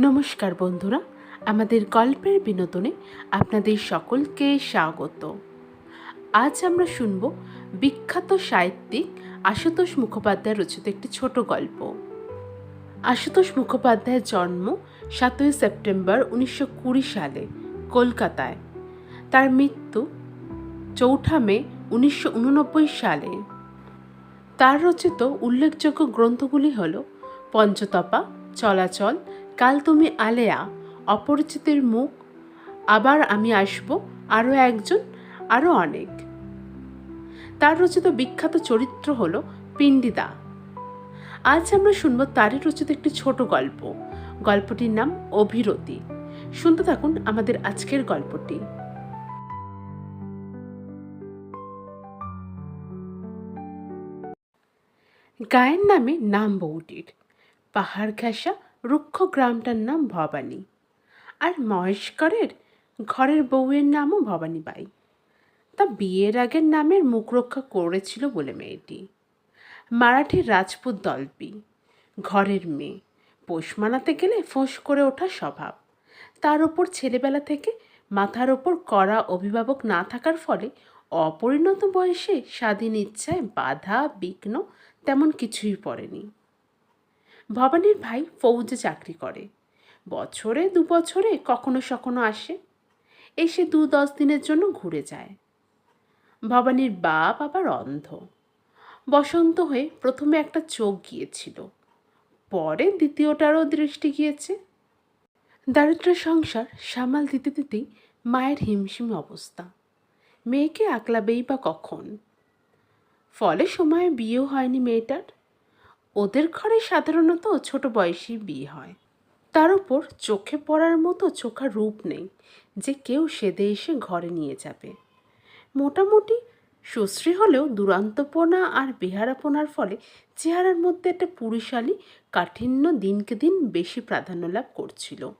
নমস্কার বন্ধুরা, আমাদের গল্পের বিনোদনে আপনাদের সকলকে স্বাগত। আজ আমরা শুনব বিখ্যাত সাহিত্যিক আশুতোষ মুখোপাধ্যায় রচিত একটি ছোট গল্প। আশুতোষ মুখোপাধ্যায়ের জন্ম সাতই সেপ্টেম্বর উনিশশো কুড়ি সালে কলকাতায়। তার মৃত্যু চৌঠা মে উনিশশো উননব্বই সালে। তার রচিত উল্লেখযোগ্য গ্রন্থগুলি হল পঞ্চতপা, চলাচল কাল তুমি আলেয়া, অপরিচিতের মুখ, আবার আমি আসব, আরও একজন, আরও অনেক। তার রচিত বিখ্যাত চরিত্র হল পিণ্ডিদা। আজ আমরা শুনব তারই রচিত একটি ছোট গল্প। গল্পটির নাম অভিরতি। শুনতে থাকুন আমাদের আজকের গল্পটি। গায়ের নামে নাম বউটির। পাহাড় ঘেঁষা রুক্ষ গ্রামটার নাম ভবানী। আর মহেশকরের ঘরের বউয়ের নামও ভবানী বাই। তা বিয়ের আগের নামের মুখ রক্ষা করেছিল বলে মেয়েটি। মারাঠির রাজপুত দলপি ঘরের মেয়ে। পোষ মানাতে গেলে ফোঁস করে ওঠা স্বভাব। তার ওপর ছেলেবেলা থেকে মাথার ওপর কড়া অভিভাবক না থাকার ফলে অপরিণত বয়সে স্বাধীন ইচ্ছায় বাধা, বিঘ্ন তেমন কিছুই পড়েনি। ভবানীর ভাই ফৌজে চাকরি করে। বছরে দু বছরে কখনো সখনো আসে। এসে দু দশ দিনের জন্য ঘুরে যায়। ভবানীর বাপ আবার অন্ধ। বসন্ত হয়ে প্রথমে একটা চোখ গিয়েছিল। পরে দ্বিতীয়টারও দৃষ্টি গিয়েছে। দারিদ্র সংসার সামাল দিতে দিতেই মায়ের হিমশিম অবস্থা। মেয়েকে আকলাবেই বা কখন? ফলে সময়ে বিয়েও হয়নি মেয়েটার। ওদের ঘরে সাধারণত ছোট বয়সী বিয়ে হয়। তার উপর চোখে পড়ার মতো চোখা রূপ নেই যে কেউ সেদে এসে ঘরে নিয়ে যাবে। মোটামুটি সুশ্রী হলেও দুরান্তপনা আর বেহারাপনার ফলে চেহারার মধ্যে একটা পুরুষালী, কাঠিন্য দিনকে দিন বেশি প্রাধান্য লাভ করছিল।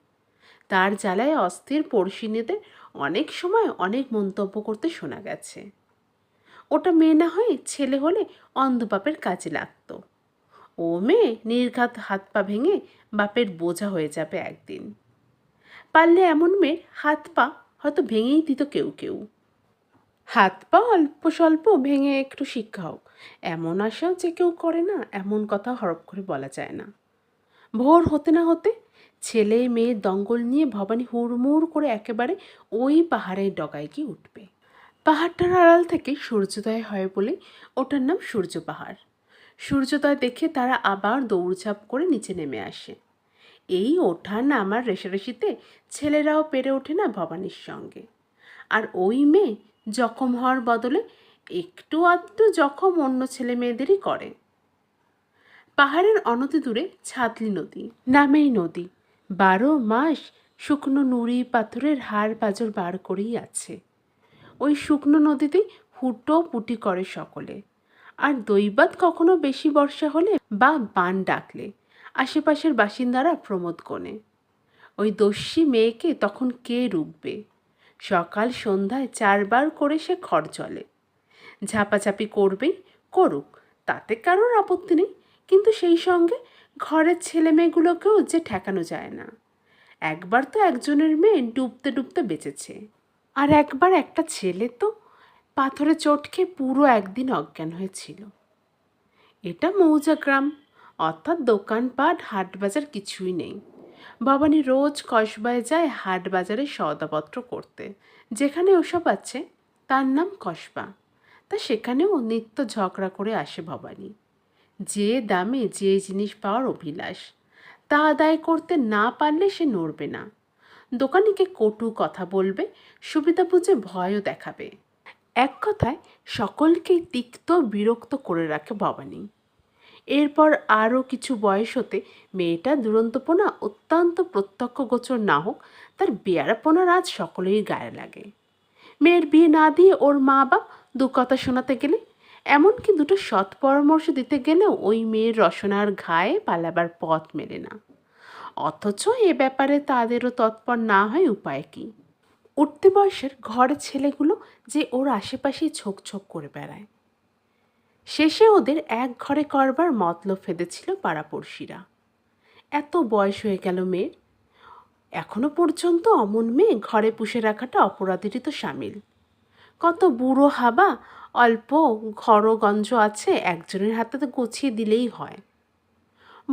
তার জ্বালায় অস্থির পড়শিনীদের অনেক সময় অনেক মন্তব্য করতে শোনা গেছে। ওটা মেয়ে না হয়ে ছেলে হলে অন্ধপাপের কাজে লাগতো। ও মেয়ে নির্ঘাত হাত পা ভেঙে বাপের বোঝা হয়ে যাবে একদিন। পারলে এমন মেয়ের হাত পা হয়তো ভেঙেই দিত কেউ কেউ। হাত পা অল্প স্বল্প ভেঙে একটু শিক্ষা হোক। এমন আশাও যে কেউ করে না, এমন কথা হরপ করে বলা যায় না। ভোর হতে না হতে ছেলে মেয়ে দঙ্গল নিয়ে ভবানী হুড়মুড় করে একেবারে ওই পাহাড়ের ডগায় গিয়ে উঠবে। পাহাড়টার আড়াল থেকে সূর্যোদয় হয় বলে ওটার নাম সূর্য পাহাড়। সূর্যোদয় দেখে তারা আবার দৌড়ঝাঁপ করে নিচে নেমে আসে। এই ওঠা নামার রেশারেশিতে ছেলেরাও পেরে ওঠে না ভবানীর সঙ্গে। আর ওই মেয়ে জখম হওয়ার বদলে একটু আধটু জখম অন্য ছেলে মেয়েদেরই করে। পাহাড়ের অনতি দূরে ছাতলি নদী নামেই নদী। বারো মাস শুকনো নুড়ি পাথরের হাড় পাজর বার করেই আছে। ওই শুকনো নদীতেই হুটো পুটি করে সকলে। আর দৈবাত কখনো বেশি বর্ষা হলে বা বান ডাকলে আশেপাশের বাসিন্দারা প্রমোদ কোণে। ওই দস্যি মেয়েকে তখন কে রুখবে? সকাল সন্ধ্যায় চারবার করে সে খড় চলে। ঝাপাঝাপি করবেই করুক, তাতে কারোর আপত্তি নেই। কিন্তু সেই সঙ্গে ঘরের ছেলে মেয়েগুলোকেও যে ঠেকানো যায় না। একবার তো একজনের মেয়ে ডুবতে ডুবতে বেঁচেছে। আর একবার একটা ছেলে তো পাথরে চোট খেয়ে পুরো একদিন অজ্ঞান হয়েছিল। এটা মৌজা গ্রাম, অর্থাৎ দোকানপাট হাট বাজার কিছুই নেই। ভবানী রোজ কসবায় যায় হাট বাজারে সওদাপত্র করতে। যেখানে ওসব আছে, তার নাম কসবা। তা সেখানেও নিত্য ঝগড়া করে আসে ভবানী। যে দামে যে জিনিস পাওয়ার অভিলাষ, তা আদায় করতে না পারলে সে নড়বে না। দোকানিকে কটু কথা বলবে সুবিধা বুঝে ভয়ও দেখাবে। এক কথায় সকলকেই তিক্ত বিরক্ত করে রাখে ভবানী। এরপর আরও কিছু বয়স হতে মেয়েটা দুরন্তপনা অত্যন্ত প্রত্যক্ষগোচর না হোক, তার বেয়ারাপনার আজ সকলেই গায়ে লাগে। মেয়ের বিয়ে না দিয়ে ওর মা বাপ দু কথা শোনাতে গেলে, এমনকি দুটো সৎ পরামর্শ দিতে গেলেও ওই মেয়ের রসনার ঘায়ে পালাবার পথ মেলে না। অথচ এ ব্যাপারে তাদেরও তৎপর না হয় উপায় কী? উঠতে বয়সের ঘরের ছেলেগুলো যে ওর আশেপাশেই ছোক ছোক করে বেড়ায়। শেষে ওদের এক ঘরে করবার মতলব ফেঁদেছিল পাড়াপড়শিরা। এত বয়স হয়ে গেল মেয়ের। এখনও পর্যন্ত অমন মেয়ে ঘরে পুষে রাখাটা অপরাধেরই তো সামিল। কত বুড়ো হাবা, অল্প ঘরগঞ্জ আছে, একজনের হাতে তো গুছিয়ে দিলেই হয়।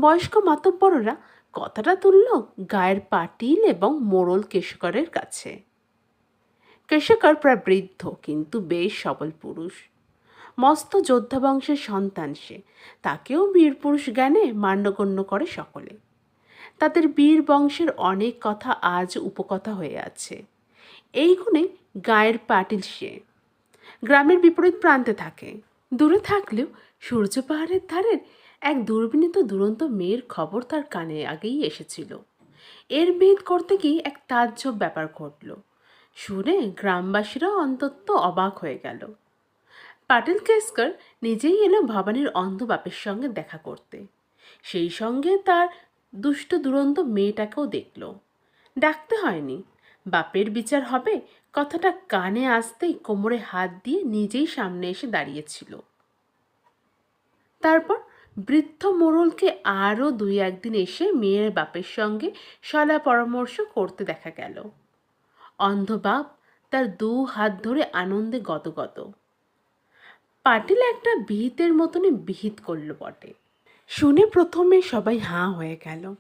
বয়স্ক মাতব্বররা কথাটা তুলল গায়ের পাটিল এবং মোড়ল কেশকরের কাছে। কেশকর প্রায় বৃদ্ধ, কিন্তু বেশ সবল পুরুষ। মস্ত যোদ্ধা বংশের সন্তান সে। তাকেও বীর পুরুষ জ্ঞানে মান্যগণ্য করে সকলে। তাদের বীর বংশের অনেক কথা আজ উপকথা হয়ে আছে। এই গুণে গায়ের পাটিল সে। গ্রামের বিপরীত প্রান্তে থাকে। দূরে থাকলেও সূর্য পাহাড়ের ধারের এক দুর্বিনীত দুরন্ত মেয়ের খবর তার কানে আগেই এসেছিল। এর ভেদ করতে গিয়ে এক তাজ্জব ব্যাপার ঘটল। শুনে গ্রামবাসীরাও অন্তত অবাক হয়ে গেল। পাটিল কেসকর নিজেই এলো ভবানীর অন্ধ বাপের সঙ্গে দেখা করতে। সেই সঙ্গে তার দুষ্ট দুরন্ত মেয়েটাকেও দেখল। ডাকতে হয়নি। বাপের বিচার হবে কথাটা কানে আসতেই কোমরে হাত দিয়ে নিজেই সামনে এসে দাঁড়িয়েছিল। তারপর বৃদ্ধ মোড়লকে আরও দুই একদিন এসে মেয়ের বাপের সঙ্গে সলা পরামর্শ করতে দেখা গেল। অন্ধ বাপ তার দু হাত ধরে আনন্দে গতগত পাটিল একটা বিহিতের মতনই বিহিত করল বটে। শুনে প্রথমে সবাই হাঁ হয়ে গেল।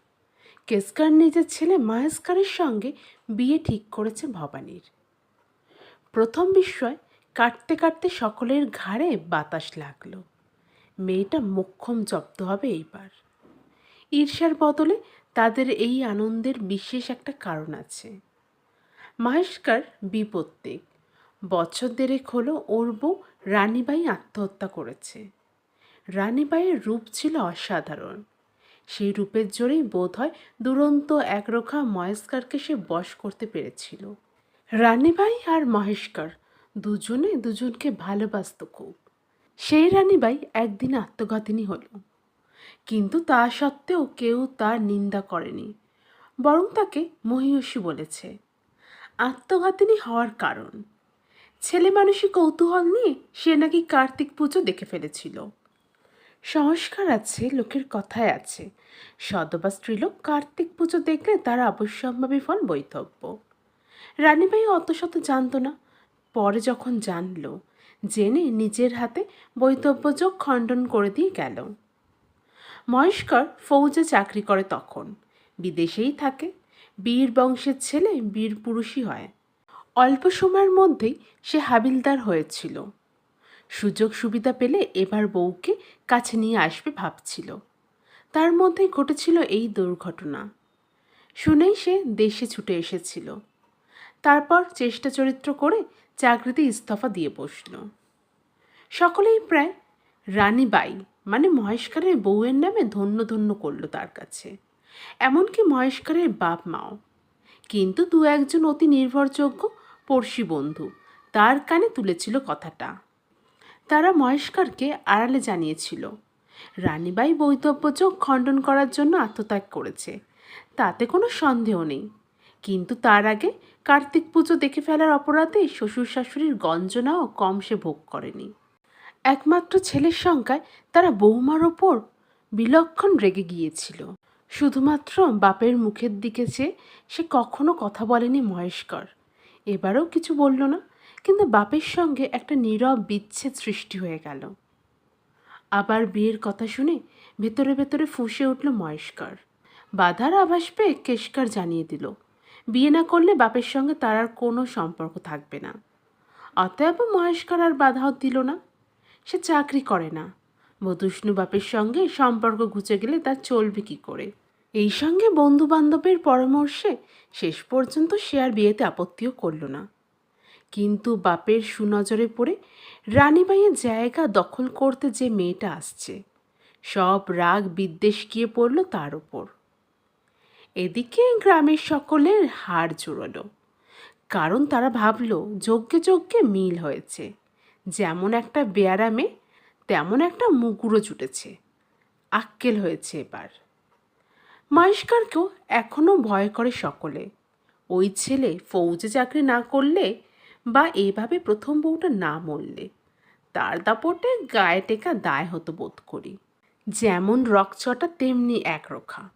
কেসকার নিজের ছেলে মাহেশকারের সঙ্গে বিয়ে ঠিক করেছে ভবানীর। প্রথম বিস্ময় কাটতে কাটতে সকলের ঘাড়ে বাতাস লাগল। মেয়েটা মোক্ষম জব্দ হবে এইবার। ঈর্ষার বদলে তাদের এই আনন্দের বিশেষ একটা কারণ আছে। মাহেশকার বিপত্তিক বছর দেড়েক হলো ওর বউ রানীবাই আত্মহত্যা করেছে। রানীবাইয়ের রূপ ছিল অসাধারণ। সেই রূপের জোরেই বোধ হয় দুরন্ত একরোখা মহেশকারকে সে বশ করতে পেরেছিল। রানীবাই আর মহেশকার দুজনে দুজনকে ভালোবাসত খুব। সেই রানীবাই একদিন আত্মঘাতিনী হল। কিন্তু তা সত্ত্বেও কেউ তার নিন্দা করেনি। বরং তাকে মহিষী বলেছে। আত্মঘাতিনী হওয়ার কারণ। ছেলে মানুষই কৌতূহল নিয়ে সে নাকি কার্তিক পুজো দেখে ফেলেছিল। সংস্কার আছে, লোকের কথায় আছে। সদবা স্ত্রীলোক কার্তিক পুজো দেখলে তার অবশ্যম্ভাবী ফল বৈতব্য রানীবাই অত শত জানতো না। পরে যখন জানলো, জেনে নিজের হাতে বৈতব্যযোগ খণ্ডন করে দিয়ে গেল। মহেশকর ফৌজে চাকরি করে তখন। বিদেশেই থাকে। বীর বংশের ছেলে, বীর পুরুষই হয়। অল্প সময়ের মধ্যেই সে হাবিলদার হয়েছিল। সুযোগ সুবিধা পেলে এবার বউকে কাছে নিয়ে আসবে ভাবছিল। তার মধ্যেই ঘটেছিল এই দুর্ঘটনা। শুনেই সে দেশে ছুটে এসেছিল। তারপর চেষ্টা চরিত্র করে চাকরিতে ইস্তফা দিয়ে বসল। সকলেই প্রায় রানীবাই মানে মহেশকারের বউয়ের নামে ধন্য ধন্য করল তার কাছে। এমনকি মহেশকারের বাপ মাও। কিন্তু দু একজন অতি নির্ভরযোগ্য পড়শি বন্ধু তার কানে তুলেছিল কথাটা। তারা মহেশকারকে আড়ালে জানিয়েছিল, রানীবাই বৈধব্যযোগ খণ্ডন করার জন্য আত্মত্যাগ করেছে, তাতে কোনো সন্দেহ নেই। কিন্তু তার আগে কার্তিক পুজো দেখে ফেলার অপরাধে শ্বশুর শাশুড়ির গঞ্জনাও কম সে ভোগ করেনি। একমাত্র ছেলের সংখ্যায় তারা বৌমার ওপর বিলক্ষণ রেগে গিয়েছিল। শুধুমাত্র বাপের মুখের দিকে চেয়ে সে কখনো কথা বলেনি মহেশকর। এবারও কিছু বলল না, কিন্তু বাপের সঙ্গে একটা নীরব বিচ্ছেদ সৃষ্টি হয়ে গেল। আবার বিয়ের কথা শুনে ভেতরে ভেতরে ফুঁসে উঠল মহেশকর। বাধার আভাস পেয়ে কেশকার জানিয়ে দিল, বিয়ে না করলে বাপের সঙ্গে তার আর কোনো সম্পর্ক থাকবে না। অতএব মহেশকর আর বাধাও দিল না। সে চাকরি করে না। বধুষ্ণু বাপের সঙ্গে সম্পর্ক ঘুচে গেলে তার চলবে কি করে? এই সঙ্গে বন্ধু বান্ধবের পরামর্শে শেষ পর্যন্ত সে আর বিয়েতে আপত্তিও করল না। কিন্তু বাপের সুনজরে পড়ে রানীবাইয়ের জায়গা দখল করতে যে মেয়েটা আসছে, সব রাগ বিদ্বেষ গিয়ে পড়ল তার ওপর। এদিকে গ্রামের সকলের হাড় জোড়ালো। কারণ তারা ভাবলো, যজ্ঞে যজ্ঞে মিল হয়েছে। যেমন একটা বেয়ারা মেয়ে, তেমন একটা মুগুরো জুটেছে। আক্কেল হয়েছে এবার। মহেশকারকেও এখনও ভয় করে সকলে। ওই ছেলে ফৌজে চাকরি না করলে বা এভাবে প্রথম বউটা না মরলে, তার দাপটে গায়ে টেকা দায় হতো বোধ করি। যেমন রকচটা তেমনি একরোখা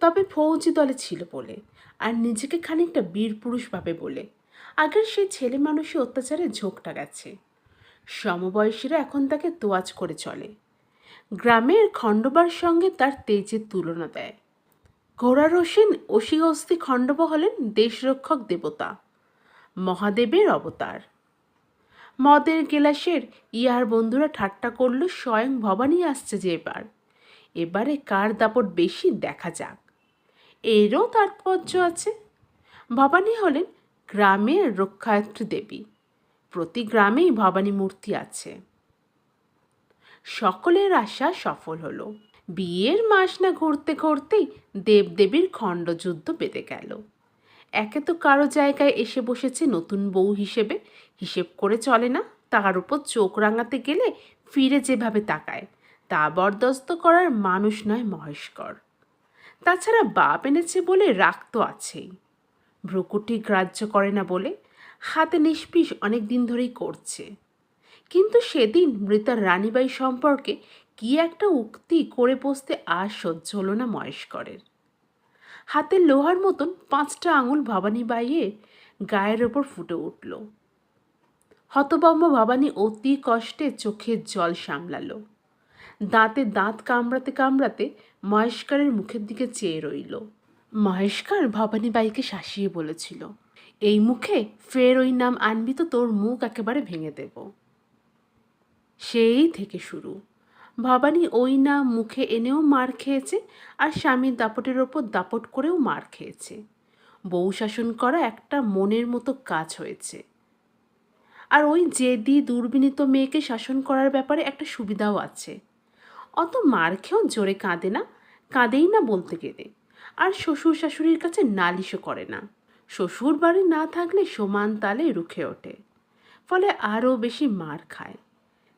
তবে ফৌজি দলে ছিল বলে, আর নিজেকে খানিকটা বীর পুরুষ ভাবে বলে। আগের সেই ছেলে মানুষই অত্যাচারে ঝোঁকটা গেছে। সমবয়সীরা এখন তাকে তোয়াজ করে চলে। গ্রামের খণ্ডবার সঙ্গে তার তেজের তুলনা দেয়। ঘোড়ার রসীন অসি খণ্ডব হলেন দেশরক্ষক দেবতা, মহাদেবের অবতার। মদের গেলাসের ইয়ার বন্ধুরা ঠাট্টা করল, স্বয়ং ভবানী আসছে যে এবার। এবারে কার দাপট বেশি দেখা যাক। এরও তাৎপর্য আছে। ভবানী হলেন গ্রামের রক্ষায়ত্রী দেবী। প্রতি গ্রামেই ভবানী মূর্তি আছে। সকলের আশা সফল হলো। বিয়ের মাস না ঘুরতে ঘুরতেই দেবদেবীর খণ্ডযুদ্ধ বেঁধে গেল। একে তো কারও জায়গায় এসে বসেছে নতুন বউ হিসেবে। হিসেব করে চলে না তার উপর চোখ রাঙাতে গেলে ফিরে যেভাবে তাকায়, তা বরদস্ত করার মানুষ নয় মহেশকর। তাছাড়া বাপ এনেছে বলে রাগ তো আছেই। ভ্রুকুটি গ্রাহ্য করে না বলে হাতে নিষ্পিস অনেক দিন ধরেই করছে। কিন্তু সেদিন মৃতার রানীবাই সম্পর্কে কি একটা উক্তি করে বসতে আর সহ্য হলো না মহেশকরের। হাতের লোহার মতন পাঁচটা আঙুল ভবানী বাইয়ে গায়ের ওপর ফুটে উঠল। হতবম্ব ভবানী অতি কষ্টে চোখের জল সামলালো। দাঁতে দাঁত কামড়াতে কামড়াতে মহেশকারের মুখের দিকে চেয়ে রইল। মহেশকার ভবানীবাইকে শাসিয়ে বলেছিল, এই মুখে ফের ওই নাম আনবি তো তোর মুখ একেবারে ভেঙে দেব। সেই থেকে শুরু। ভবানী ওই না মুখে এনেও মার খেয়েছে আর স্বামীর দাপটের ওপর দাপট করেও মার খেয়েছে। বউ শাসন করা একটা মনের মতো কাজ হয়েছে। আর ওই জেদি, দুর্বিনীত মেয়েকে শাসন করার ব্যাপারে একটা সুবিধাও আছে। অত মার খেয়েও জোরে কাঁদে না, কাঁদেই না বলতে গেলে। আর শ্বশুর শাশুড়ির কাছে নালিশও করে না। শ্বশুর বাড়ি না থাকলে সমান তালে রুখে ওঠে। ফলে আরও বেশি মার খায়।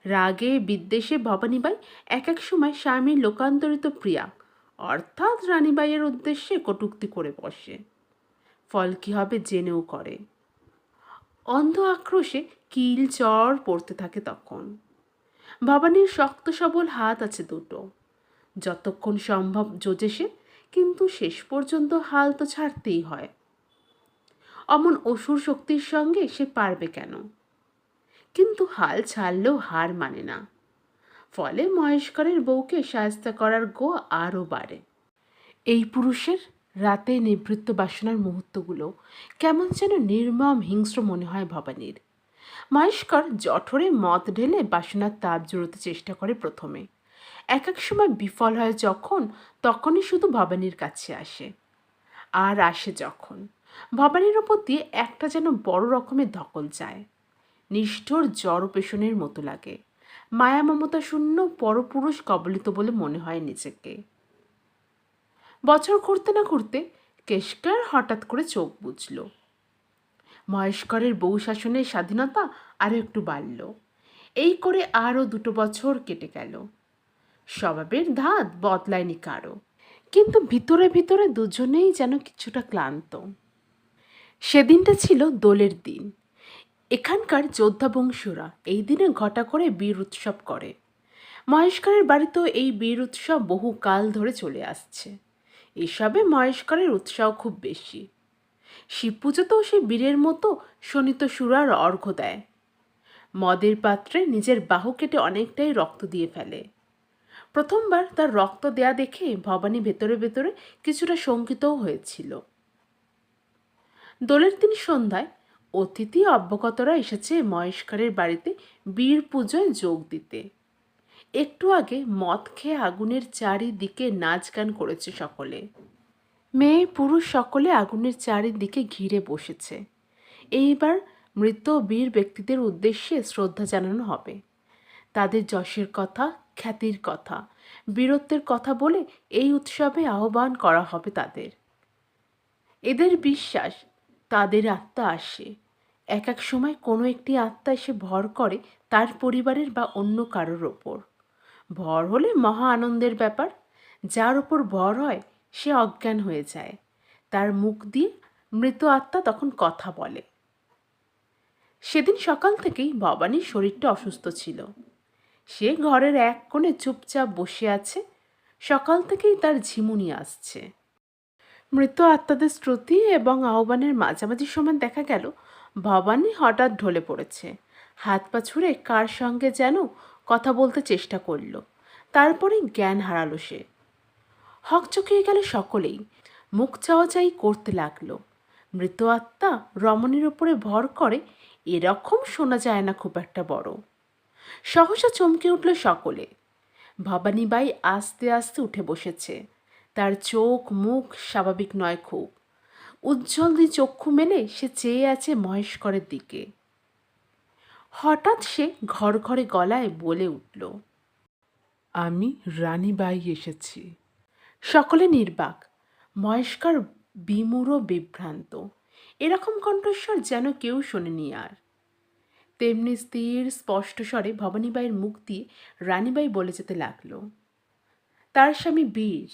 রাগে বিদ্বেষে ভবানীবাই এক এক সময় স্বামীর লোকান্তরিত প্রিয়া। অর্থাৎ রানীবাইয়ের উদ্দেশ্যে কটুক্তি করে বসে। ফল কী হবে জেনেও করে। অন্ধ আক্রোশে কিল চর পড়তে থাকে তখন। ভবানীর শক্ত সবল হাত আছে দুটো। যতক্ষণ সম্ভব জোজে সে, কিন্তু শেষ পর্যন্ত হাল তো ছাড়তেই হয়। অমন অসুর শক্তির সঙ্গে সে পারবে কেন? কিন্তু হাল ছাড়লেও হার মানে না। ফলে মহেশকরের বউকে সাহায্য করার গো আরও বাড়ে। এই পুরুষের রাতে নিবৃত্ত বাসনার মুহূর্তগুলো কেমন যেন নির্মম হিংস্র মনে হয় ভবানীর। মহেশকর জঠরে মদ ঢেলে বাসনার তাপ জুড়োতে চেষ্টা করে প্রথমে। এক এক সময় বিফল হয় যখন, তখনই শুধু ভবানীর কাছে আসে। আর আসে যখন। ভবানীর ওপর দিয়ে একটা যেন বড় রকমের ধকল যায়। নিষ্ঠুর জড় পেশনের মতো লাগে। মায়া মমতা শূন্য পরপুরুষ কবলিত বলে মনে হয় নিজেকে। বছর ঘুরতে না ঘুরতে কেশকার হঠাৎ করে চোখ বুঝল মহেশকরের বউ শাসনের স্বাধীনতা আরও একটু বাড়ল। এই করে আরও দুটো বছর কেটে গেল। স্বভাবের ধাত বদলায়নি কারও। কিন্তু ভিতরে ভিতরে দুজনেই যেন কিছুটা ক্লান্ত। সেদিনটা ছিল দোলের দিন। এখানকার যোদ্ধা বংশীয়রা এই দিনে ঘটা করে বীর উৎসব করে। মহেশকরের বাড়িতেও এই বীর উৎসব বহু কাল ধরে চলে আসছে। এসবে মহেশকরের উৎসাহ খুব বেশি। শিব পুজোতেও সে বীরের মতো শোনিত সুরার অর্ঘ্য দেয়। মদের পাত্রে নিজের বাহু কেটে অনেকটাই রক্ত দিয়ে ফেলে। প্রথমবার তার রক্ত দেয়া দেখে ভবানী ভেতরে ভেতরে কিছুটা শঙ্কিতও হয়েছিল। দোলের দিন সন্ধ্যায় অতিথি অব্যগতরা এসেছে মহেশকরের বাড়িতে বীর পুজোয় যোগ দিতে। একটু আগে মদ খেয়ে আগুনের চারিদিকে নাচ গান করেছে সকলে। মেয়ে পুরুষ সকলে আগুনের চারিদিকে ঘিরে বসেছে। এইবার মৃত বীর ব্যক্তিদের উদ্দেশ্যে শ্রদ্ধা জানানো হবে। তাদের যশের কথা, খ্যাতির কথা, বীরত্বের কথা বলে এই উৎসবে আহ্বান করা হবে তাদের। এদের বিশ্বাস তাদের আত্মা আসে। এক এক সময় কোনো একটি আত্মা এসে ভর করে তার পরিবারের বা অন্য কারোর ওপর। ভর হলে মহা আনন্দের ব্যাপার। যার ওপর ভর হয়, সে অজ্ঞান হয়ে যায়। তার মুখ দিয়ে মৃত আত্মা তখন কথা বলে। সেদিন সকাল থেকেই ভবানীর শরীরটা অসুস্থ ছিল। সে ঘরের এক কোণে চুপচাপ বসে আছে। সকাল থেকেই তার ঝিমুনি আসছে। মৃত আত্মাদের শ্রুতি এবং আহ্বানের মাঝামাঝি সময় দেখা গেল, ভবানী হঠাৎ ঢলে পড়েছে। হাত পা ছুঁড়ে কার সঙ্গে যেন কথা বলতে চেষ্টা করল। তারপরেই জ্ঞান হারালো সে। হকচকিয়ে গেল সকলেই। মুখ চাওয়াচাই করতে লাগল। মৃত আত্মা রমণীর ওপরে ভর করে, এরকম শোনা যায় না খুব একটা বড়। সহসা চমকে উঠল সকলে। ভবানীবাই আস্তে আস্তে উঠে বসেছে। তার চোখ মুখ স্বাভাবিক নয় খুব। উজ্জ্বল দুই চক্ষু মেলে সে চেয়ে আছে মহেশকরের দিকে। হঠাৎ সে ঘর ঘরে গলায় বলে উঠল, আমি রানীবাই এসেছি। সকলে নির্বাক। মহেশকর বিমূঢ় বিভ্রান্ত। এরকম কণ্ঠস্বর যেন কেউ শোনেনি আর। তেমনি স্থির, স্পষ্ট স্বরে ভবানীবাইয়ের মুখ দিয়ে রানীবাই বলে যেতে লাগল, তার স্বামী বীর।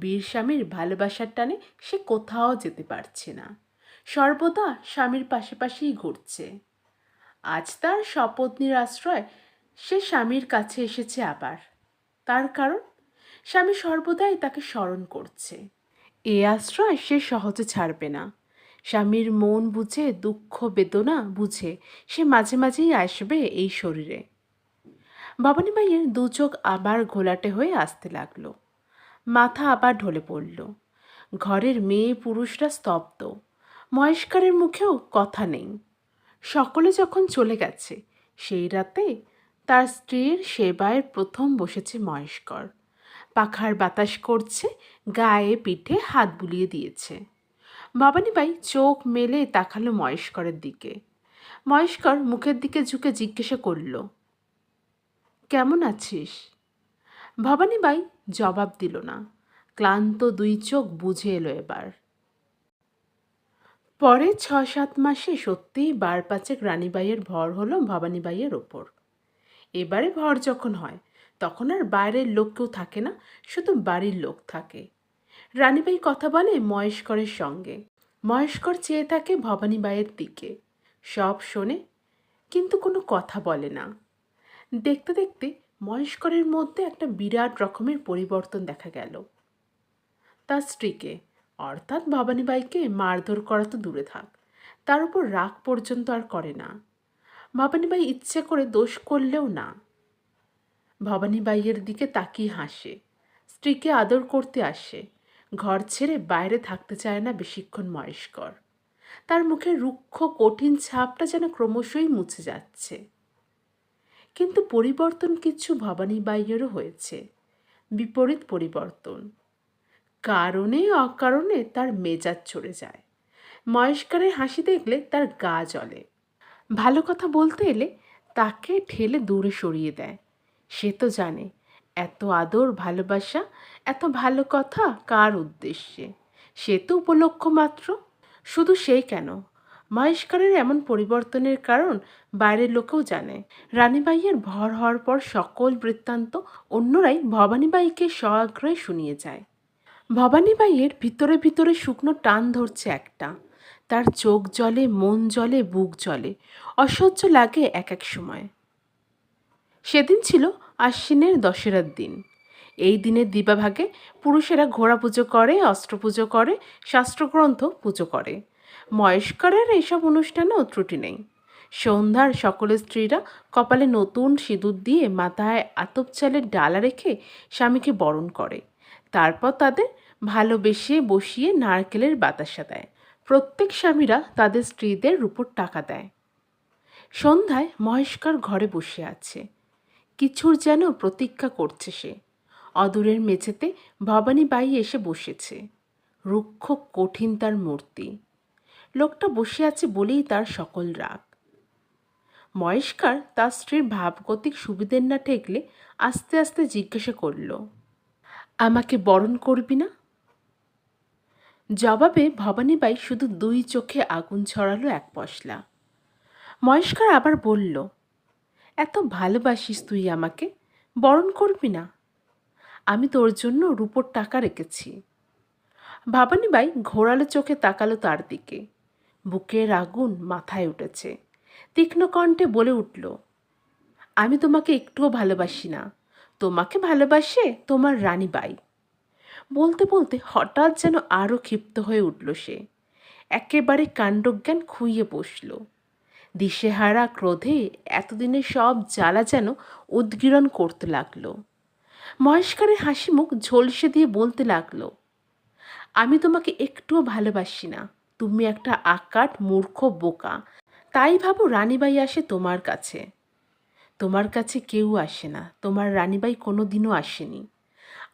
বীর স্বামীর ভালোবাসার টানে সে কোথাও যেতে পারছে না। সর্বদা স্বামীর পাশে পাশেই ঘুরছে। আজ তার শপথনির আশ্রয় সে স্বামীর কাছে এসেছে আবার। তার কারণ, স্বামী সর্বদাই তাকে স্মরণ করছে। এ আশ্রয় সে সহজে ছাড়বে না। স্বামীর মন বুঝে, দুঃখ, বেদনা বুঝে সে মাঝে মাঝেই আসবে এই শরীরে। ভবানী মাইয়ের দু চোখ আবার ঘোলাটে হয়ে আসতে লাগল। মাথা আবার ঢলে পড়ল। ঘরের মেয়ে পুরুষরা স্তব্ধ। মহেশকারের মুখেও কথা নেই। সকলে যখন চলে গেছে, সেই রাতে তার স্ত্রীর সেবায় প্রথম বসেছে মহেশকর। পাখার বাতাস করছে, গায়ে পিঠে হাত বুলিয়ে দিয়েছে। ভবানীবাই চোখ মেলে তাকালো মহেশকরের দিকে। মহেশকর মুখের দিকে ঝুঁকে জিজ্ঞাসা করল, কেমন আছিস? ভবানী ভবানীবাই জবাব দিল না। ক্লান্ত দুই চোখ বুঝে এলো এবার। পরে ছ সাত মাসে সত্যিই বার পাঁচেক রানীবাইয়ের ভর হলো ভবানীবাইয়ের ওপর। এবারে ভর যখন হয়, তখন আর বাইরের লোক কেউ থাকে না, শুধু বাড়ির লোক থাকে। রানীবাই কথা বলে মহেশকরের সঙ্গে। মহেশকর চেয়ে থাকে ভবানীবাইয়ের দিকে। সব শোনে, কিন্তু কোনো কথা বলে না। দেখতে দেখতে মহেশকরের মধ্যে একটা বিরাট রকমের পরিবর্তন দেখা গেল। তার স্ত্রীকে, অর্থাৎ ভবানীবাইকে, মারধর করা তো দূরে থাক, তার উপর রাগ পর্যন্ত আর করে না। ভবানীবাই ইচ্ছে করে দোষ করলেও না। ভবানীবাইয়ের দিকে তাকিয়ে হাসে, স্ত্রীকে আদর করতে আসে, ঘর ছেড়ে বাইরে থাকতে চায় না বেশিক্ষণ মহেশকর। তার মুখে রুক্ষ, কঠিন ছাপটা যেন ক্রমশই মুছে যাচ্ছে। কিন্তু পরিবর্তন কিছু ভবানীবাইয়েরও হয়েছে। বিপরীত পরিবর্তন। কারণে অকারণে তার মেজাজ চড়ে যায়। মহেশকারের হাসি দেখলে তার গা জ্বলে। ভালো কথা বলতে এলে তাকে ঠেলে দূরে সরিয়ে দেয়। সে তো জানে, এত আদর, ভালোবাসা, এত ভালো কথা কার উদ্দেশ্যে? সে তো উপলক্ষ মাত্র। শুধু সেই কেন? মহেশকারের এমন পরিবর্তনের কারণ বাইরের লোকেও জানে। রানীবাইয়ের ভর হওয়ার পর সকল বৃত্তান্ত অন্যরাই ভবানীবাইকে স্বআগ্রহে শুনিয়ে যায়। ভবানীবাইয়ের ভিতরে ভিতরে শুকনো টান ধরছে একটা। তার চোখ জলে, মন জলে, বুক জলে। অসহ্য লাগে এক এক সময়। সেদিন ছিল আশ্বিনের দশেরার দিন। এই দিনে দিবাভাগে পুরুষেরা ঘোড়া পুজো করে, অস্ত্র পুজো করে, শাস্ত্রগ্রন্থ পুজো করে। মহেশকরের এইসব অনুষ্ঠানেও ত্রুটি নেই। সন্ধ্যার সকলের স্ত্রীরা কপালে নতুন সিঁদুর দিয়ে মাথায় আতপ চালের ডালা রেখে স্বামীকে বরণ করে। তারপর তাদের ভালোবেসে বসিয়ে নারকেলের বাতাসা দেয়। প্রত্যেক স্বামীরা তাদের স্ত্রীদের রূপর টাকা দেয়। সন্ধ্যায় মহেশকর ঘরে বসে আছে। কিছুর যেন প্রতীক্ষা করছে সে। অদূরের মেঝেতে ভবানীবাই এসে বসেছে। রুক্ষ কঠিন তার মূর্তি। লোকটা বসে আছে বলেই তার সকল রাগ। মহেশকার তার স্ত্রীর ভাবগতিক সুবিধের না ঠেকলে আস্তে আস্তে জিজ্ঞাসা করল, আমাকে বরণ করবি না? জবাবে ভবানীবাই শুধু দুই চোখে আগুন ছড়ালো এক পশলা। মহেশকার আবার বলল, এত ভালোবাসিস তুই আমাকে, বরণ করবি না? আমি তোর জন্য রূপোর টাকা রেখেছি। ভাবানীবাই ঘোরালো চোখে তাকালো তার দিকে। বুকের আগুন মাথায় উঠেছে। তীক্ষ্ণ কণ্ঠে বলে উঠল, আমি তোমাকে একটুও ভালোবাসি না। তোমাকে ভালোবাসে তোমার রানীবাই বলতে বলতে হঠাৎ যেন আরও ক্ষিপ্ত হয়ে উঠল সে। একেবারে কাণ্ডজ্ঞান খুইয়ে বসল। দিশেহারা ক্রোধে এতদিনের সব জ্বালা যেন উদ্গীরণ করতে লাগল। মহেশকারের হাসি মুখ ঝলসে দিয়ে বলতে লাগল, আমি তোমাকে একটুও ভালোবাসি না। তুমি একটা আকাট মূর্খ বোকা। তাই ভাবো রানীবাই আসে তোমার কাছে। তোমার কাছে কেউ আসে না, তোমার রানীবাই কোনো দিনও আসেনি।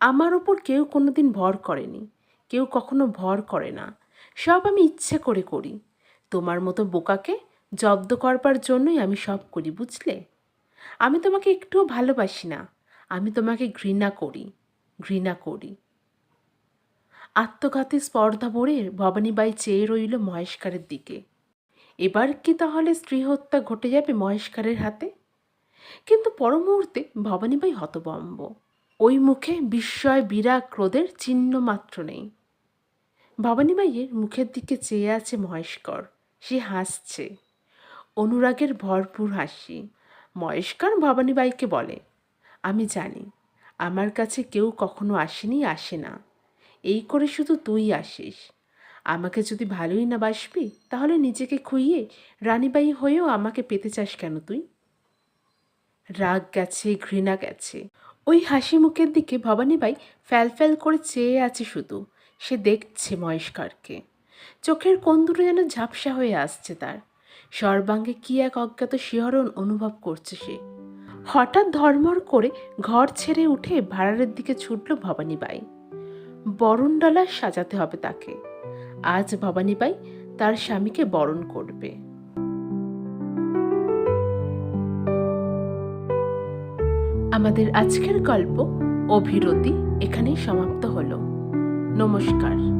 আমার ওপর কেউ কোনো দিন ভর করেনি, কেউ কখনো ভর করে না। সব আমি ইচ্ছে করে করি। তোমার মতো বোকাকে জব্দ করবার জন্যই আমি সব করি, বুঝলে? আমি তোমাকে একটুও ভালোবাসি না, আমি তোমাকে ঘৃণা করি ঘৃণা করি। আত্মঘাতী স্পর্ধা ভরে ভবানীবাই চেয়ে রইল মহেশকারের দিকে। এবার কি তাহলে স্ত্রী হত্যা ঘটে যাবে মহেশকারের হাতে? কিন্তু পর মুহূর্তে ভবানীবাই হতবম্ব। ওই মুখে বিস্ময় বিরাগ ক্রোধের চিহ্ন মাত্র নেই। ভবানীবাইয়ের মুখের দিকে চেয়ে আছে মহেশকর। সে হাসছে। অনুরাগের ভরপুর হাসি। মহেশকর ভবানীবাইকে বলে, আমি জানি, আমার কাছে কেউ কখনো আসেনি, আসে না। এই করে শুধু তুই আসিস। আমাকে যদি ভালোই না বাসবি, তাহলে নিজেকে খুইয়ে রানীবাই হয়েও আমাকে পেতে চাস কেন তুই? রাগ গেছে, ঘৃণা গেছে। ওই হাসি মুখের দিকে ভবানীবাই ফ্যাল ফ্যাল করে চেয়ে আছে শুধু। সে দেখছে মহেশকারকে। চোখের কোন দুটো যেন ঝাপসা হয়ে আসছে তার। সর্বাঙ্গে কি এক অজ্ঞাত শিহরণ অনুভব করছে সে। হঠাৎ ধর্মর করে ঘর ছেড়ে উঠে ভাড়ারের দিকে ছুটল ভবানীবাই। বরণডালা সাজাতে হবে তাকে। আজ ভবানীবাই তার স্বামীকে বরণ করবে। আমাদের আজকের গল্প অভিরতি এখানেই সমাপ্ত হলো। নমস্কার।